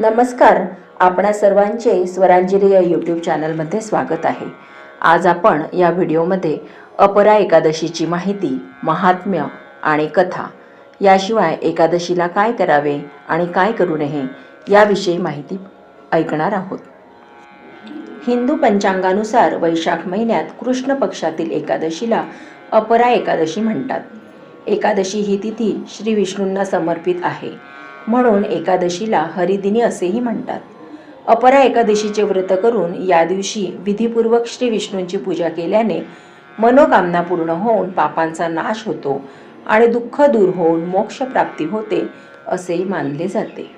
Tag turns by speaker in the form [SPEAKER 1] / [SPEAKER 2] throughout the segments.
[SPEAKER 1] नमस्कार. आपणा सर्वांचे स्वरांजली या यूट्यूब चॅनलमध्ये स्वागत आहे. आज आपण या व्हिडिओमध्ये अपरा एकादशीची माहिती महात्म्य आणि कथा याशिवाय एकादशीला काय करावे आणि काय करू नये याविषयी माहिती ऐकणार आहोत. हिंदू पंचांगानुसार वैशाख महिन्यात कृष्ण पक्षातील एकादशीला अपरा एकादशी म्हणतात. एकादशी ही तिथी श्री विष्णूंना समर्पित आहे. म्हणून एकादशीला हरिदिनी असेही म्हणतात. अपरा एकादशीचे व्रत करून या दिवशी विधीपूर्वक श्री विष्णूंची पूजा केल्याने मनोकामना पूर्ण होऊन पापांचा नाश होतो आणि दुःख दूर होऊन मोक्ष प्राप्ती होते असे मानले जाते.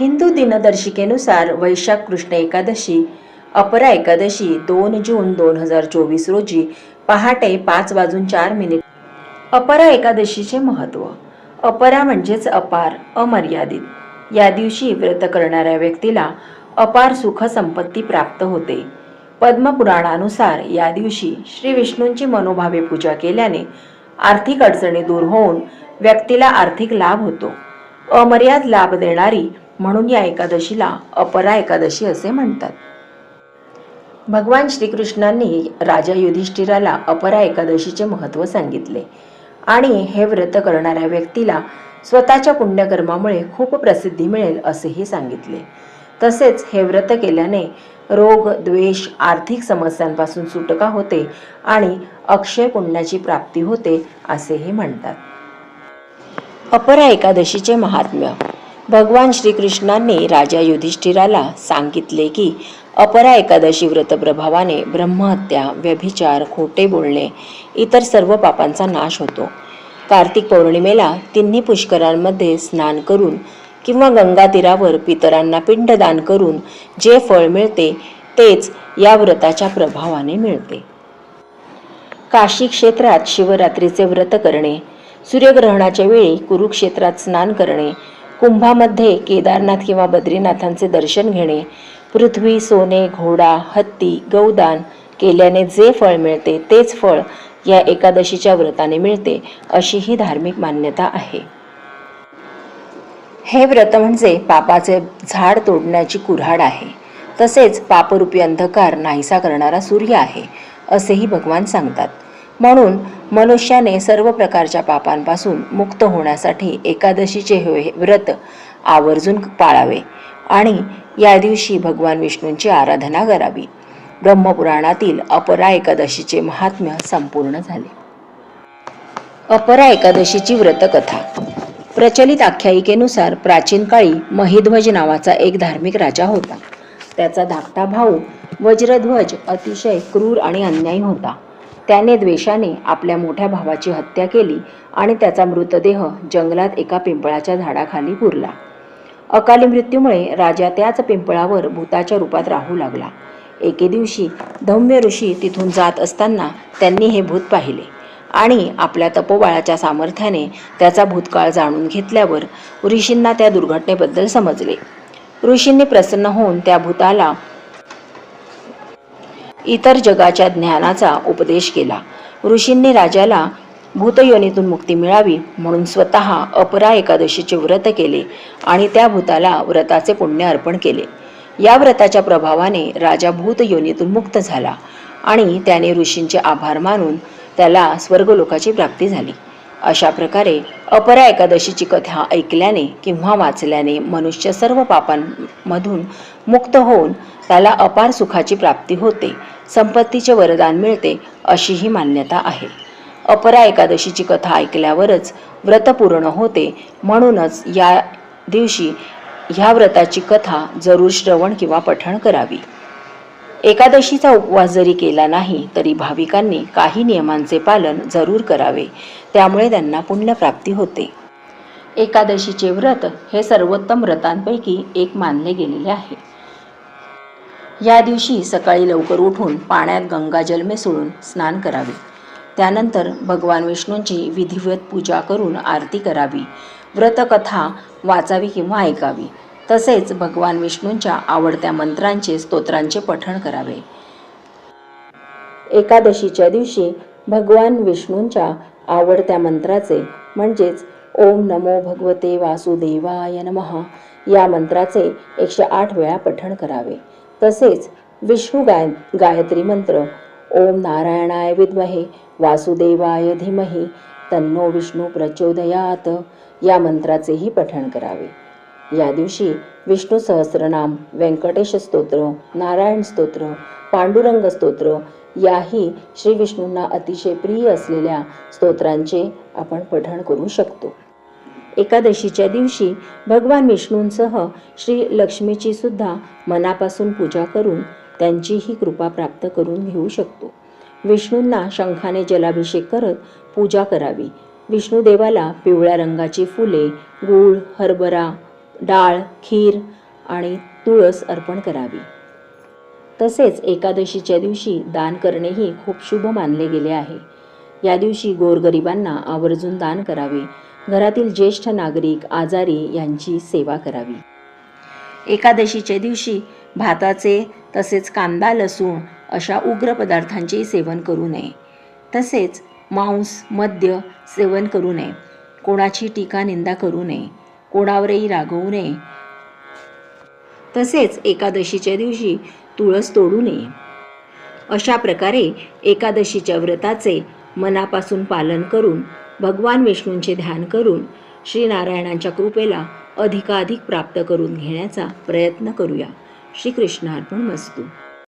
[SPEAKER 1] हिंदू दिनदर्शिकेनुसार वैशाख कृष्ण एकादशी अपरा एकादशी दोन जून दोन हजार चोवीस रोजी पहाटे पाच वाजून चार मिनिट. अपरा एकादशीचे महत्त्व अपरा म्हणजेच अपार अमर्यादित. या दिवशी व्रत करणाऱ्या व्यक्तीला अपार सुख संपत्ती प्राप्त होते. पद्मपुराणानुसार या दिवशी श्री विष्णूंची मनोभावे पूजा केल्याने आर्थिक अडचणी दूर होऊन व्यक्तीला आर्थिक लाभ होतो. अमर्याद लाभ देणारी म्हणून या एकादशीला अपरा एकादशी असे म्हणतात. भगवान श्रीकृष्णांनी राजा युधिष्ठिराला अपरा एकादशीचे महत्त्व सांगितले. आणि हे व्रत करणाऱ्या व्यक्तीला स्वतःच्या पुण्यकर्मामुळे खूप प्रसिद्धी मिळेल असेही सांगितले. तसेच हे व्रत केल्याने रोग द्वेष आर्थिक समस्यांपासून सुटका होते आणि अक्षय पुण्याची प्राप्ती होते असेही म्हणतात. अपरा एकादशीचे महात्म्य भगवान श्रीकृष्णांनी राजा युधिष्ठिराला सांगितले की अपरा एकादशी व्रत प्रभावाने ब्रह्महत्या व्यभिचार खोटे बोलणे इतर सर्व पापांचा नाश होतो. कार्तिक पौर्णिमेला तिन्ही पुष्करांमध्ये स्नान करून किंवा गंगा तीरावर पितरांना पिंडदान करून जे फळ मिळते तेच या व्रताच्या प्रभावाने मिळते. काशी क्षेत्रात शिवरात्रीचे व्रत करणे सूर्यग्रहणाच्या वेळी कुरुक्षेत्रात स्नान करणे कुंभामध्ये केदारनाथ किंवा बद्रीनाथांचे दर्शन घेणे पृथ्वी सोने घोडा हत्ती गौदान केल्याने जे फळ मिळते तेच फळ या एकादशीच्या व्रताने मिळते अशी ही धार्मिक मान्यता आहे. हे व्रत म्हणजे पापाचे झाड तोडण्याची कुऱ्हाड आहे. तसेच पापरूपी अंधकार नाहीसा करणारा सूर्य आहे असेही भगवान सांगतात. म्हणून मनुष्याने सर्व प्रकारच्या पापांपासून मुक्त होण्यासाठी एकादशीचे हे व्रत आवर्जून पाळावे आणि या दिवशी भगवान विष्णूंची आराधना करावी. ब्रह्मपुराणातील अपरा एकादशीचे महात्म्य संपूर्ण झाले. अपरा एकादशीची व्रतकथा. प्रचलित आख्यायिकेनुसार प्राचीन काळी महिध्वज नावाचा एक धार्मिक राजा होता. त्याचा धाकटा भाऊ वज्रध्वज अतिशय क्रूर आणि अन्यायी होता. त्याने द्वेषाने आपल्या मोठ्या भावाची हत्या केली आणि त्याचा मृतदेह जंगलात एका पिंपळाच्या झाडाखाली पुरला. अकाली मृत्यूमुळे राजा त्याच पिंपळावर भूताच्या रूपात राहू लागला. एके दिवशी धम्य ऋषी तिथून जात असताना त्यांनी हे भूत पाहिले आणि आपल्या तपोबाळाच्या सामर्थ्याने त्याचा भूतकाळ जाणून घेतल्यावर ऋषींना त्या दुर्घटनेबद्दल समजले. ऋषींनी प्रसन्न होऊन त्या भूताला इतर जगाच्या ज्ञानाचा उपदेश केला. ऋषींनी राजाला भूतयोनीतून मुक्ती मिळावी म्हणून स्वतः अपरा एकादशीचे व्रत केले आणि त्या भूताला व्रताचे पुण्य अर्पण केले. या व्रताच्या प्रभावाने राजा भूतयोनीतून मुक्त झाला आणि त्याने ऋषींचे आभार मानून त्याला स्वर्गलोकाची प्राप्ती झाली. अशा प्रकारे अपरा एकादशीची कथा ऐकल्याने किंवा वाचल्याने मनुष्य सर्व पापांमधून मुक्त होऊन त्याला अपार सुखाची प्राप्ती होते संपत्तीचे वरदान मिळते अशी ही मान्यता आहे. अपरा एकादशीची कथा ऐकल्यावरच व्रत पूर्ण होते म्हणूनच या दिवशी ह्या व्रताची कथा जरूर श्रवण किंवा पठण करावी. एकादशीचा उपवास जरी केला नाही तरी भाविकांनी काही नियमांचे पालन जरूर करावे. त्यामुळे त्यांना पुण्यप्राप्ती होते. एकादशीचे व्रत हे सर्वोत्तम व्रतांपैकी एक मानले गेलेले आहे. या दिवशी सकाळी लवकर उठून पाण्यात गंगाजल मिसळून स्नान करावे. त्यानंतर भगवान विष्णूंची विधिवत पूजा करून आरती करावी. व्रतकथा वाचावी किंवा ऐकावी. तसेच भगवान विष्णूंच्या आवडत्या मंत्रांचे स्तोत्रांचे पठण करावे. एकादशीच्या दिवशी भगवान विष्णूंच्या आवडत्या मंत्राचे म्हणजेच ओम नमो भगवते वासुदेवाय नमः या मंत्राचे एकशे आठ वेळा पठण करावे. तसेच विष्णू गाय गायत्री मंत्र ओम नारायणाय विद्महे वासुदेवाय धीमहि तन्नो विष्णू प्रचोदयात या मंत्राचेही पठण करावे. या दिवशी विष्णू सहस्रनाम व्यंकटेश स्तोत्र नारायण स्तोत्र पांडुरंग स्तोत्र याही श्री विष्णूंना अतिशय प्रिय असलेल्या स्तोत्रांचे आपण पठण करू शकतो. एकादशीच्या दिवशी भगवान विष्णूंसह श्री लक्ष्मीची सुद्धा मनापासून पूजा करून त्यांचीही कृपा प्राप्त करून घेऊ शकतो. विष्णूंना शंखाने जलाभिषेक करत पूजा करावी. विष्णुदेवाला पिवळ्या रंगाची फुले गूळ हरभरा डाळ खीर आणि तुळस अर्पण करावी. तसेच एकादशीच्या दिवशी दान करणेही खूप शुभ मानले गेले आहे. या दिवशी गोरगरिबांना आवर्जून दान करावे. घरातील ज्येष्ठ नागरिक आजारी यांची सेवा करावी. एकादशीच्या दिवशी भाताचे तसेच कांदा लसूण अशा उग्र पदार्थांचेही सेवन करू नये. तसेच मांस मद्य सेवन करू नये. कोणाची टीका निंदा करू नये. कोणावरही रागवू नये. तसेच एकादशीच्या दिवशी तुळस तोडू नये. अशा प्रकारे एकादशीच्या व्रताचे मनापासून पालन करून भगवान विष्णूंचे ध्यान करून श्रीनारायणांच्या कृपेला अधिकाधिक प्राप्त करून घेण्याचा प्रयत्न करूया. श्रीकृष्णार्पण मस्तू